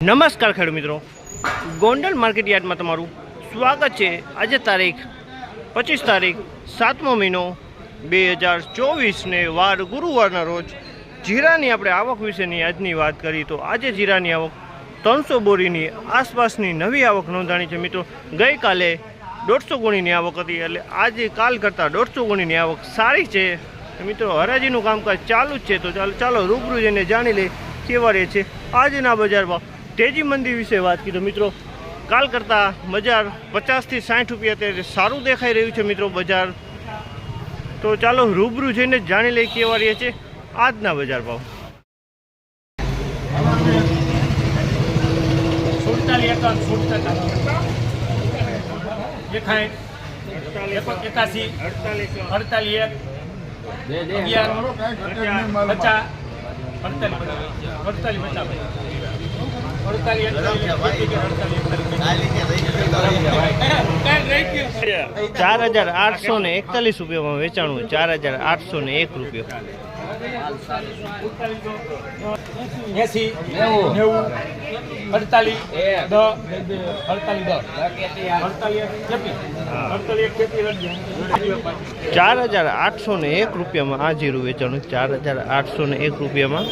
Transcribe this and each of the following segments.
નમસ્કાર ખેડૂત મિત્રો. ગોંડલ માર્કેટ યાર્ડમાં તમારું સ્વાગત છે. આજે તારીખ પચીસ તારીખ સાતમો મહિનો બે હજાર ચોવીસને વાર ગુરુવારના રોજ જીરાની આપણે આવક વિશેની આજની વાત કરીએ તો આજે જીરાની આવક ત્રણસો બોરીની આસપાસની નવી આવક નોંધાણી છે મિત્રો. ગઈકાલે દોઢસો ગુણીની આવક હતી એટલે આજે કાલ કરતાં દોઢસો ગુણીની આવક સારી છે. મિત્રો, હરાજીનું કામકાજ ચાલુ જ છે. તો ચાલો ચાલો રૂબરૂ જઈને જાણી લે કેવા રહે છે. આજના બજારમાં તેજી મંદી વિશે વાત કરી. મિત્રો, કાલ કરતાં બજાર પચાસથી સાઠ રૂપિયા અત્યારે સારું દેખાઈ રહ્યું છે મિત્રો બજાર. તો ચાલો રૂબરૂ જઈને જાણી લઈએ કેવા રહે છે આજના બજાર ભાવ. એકાસી. અડતાલીસ એક. અગિયાર. પચાસ. અડતાલીસ અડતાલીસ. પચાસ ચાર હજાર આઠસો ને એકતાલીસ રૂપિયામાં વેચાણું ચાર હજાર આઠસો ને એક રૂપિયો. એસી નેવું. અડતાલીસ દસ અડતાલીસ દસ. ચાર હજાર આઠસો ને એક રૂપિયામાં આ જીરું વેચાણું ચાર હજાર આઠસો ને એક રૂપિયામાં.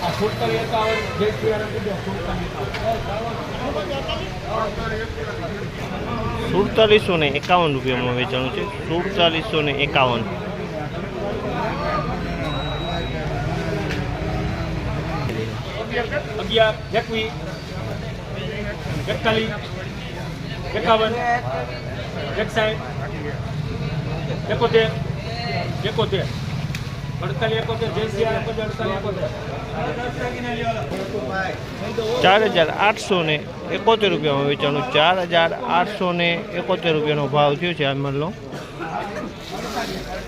સુડતાલીસ સુડતાલીસો ને એકાવન રૂપિયામાં વેચાણું છે. સુડતાલીસો ને એકાવન. અગિયાર એકવીસ એકતાલીસ એકાવન એકસાઠ એકોતેર એકોતેર. ચાર હજાર આઠસો ને એકોતેર રૂપિયામાં વેચાણું. ચાર હજાર આઠસો ને એકોતેર રૂપિયાનો ભાવ થયો છે આ માલનો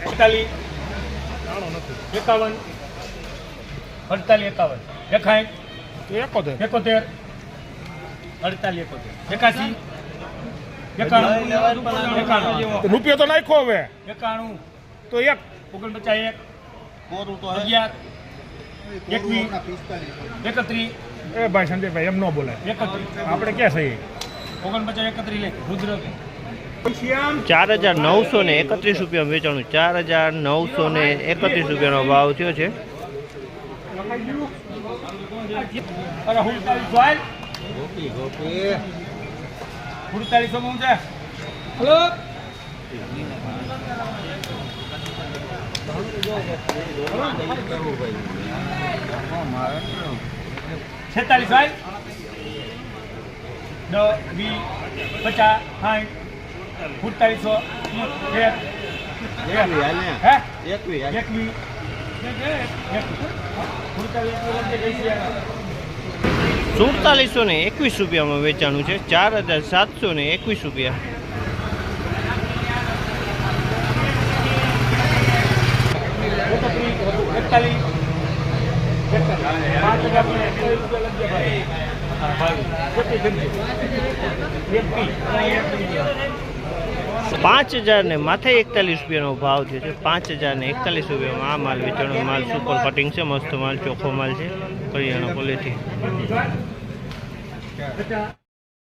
એકતાલીસ એકાવન. અડતાલીસ એકાવન. એકાઠ એકોતેર. એકોતેર. અડતાલીસ એકોતેર. એકાસી. એકાણું એકાણું. રૂપિયો તો નાખ્યો હવે. એકાણું. તો એક. ઓગણપચાસ એક. અગિયાર એકવીસ એકત્રીસ. એ ભાઈ સંજયભાઈ એમ ન બોલાય. એકત્રીસ. આપણે ક્યાં સહી ઓગણપચાસ એકત્રીસ લે રુદ્ર ચાર હજાર નવસો ને એકત્રીસ રૂપિયામાં વેચાણું. ચાર હજાર નવસો ને એકત્રીસ રૂપિયાનો ભાવ થયો છે. અરે હુડતાલીસમાં છે? હલો? છેતાલીસ ભાઈ. દસ, વીસ, પચાસ, સાઠ, સુડતાલીસો એકવીસ એકવીસ. સુડતાલીસો ને એકવીસ રૂપિયામાં વેચાણું છે. ચાર હજાર સાતસો ને એકવીસ રૂપિયા. એકતાલીસ પાંચ હજાર ને માથે એકતાલીસ રૂપિયાનો ભાવ થયો છે. પાંચ હજાર ને એકતાલીસ રૂપિયામાં આ માલ વેચાણો માલ સુપર કટિંગ છે. મસ્ત માલ, ચોખ્ખો માલ છે. કરિયાણા ક્વોલિટી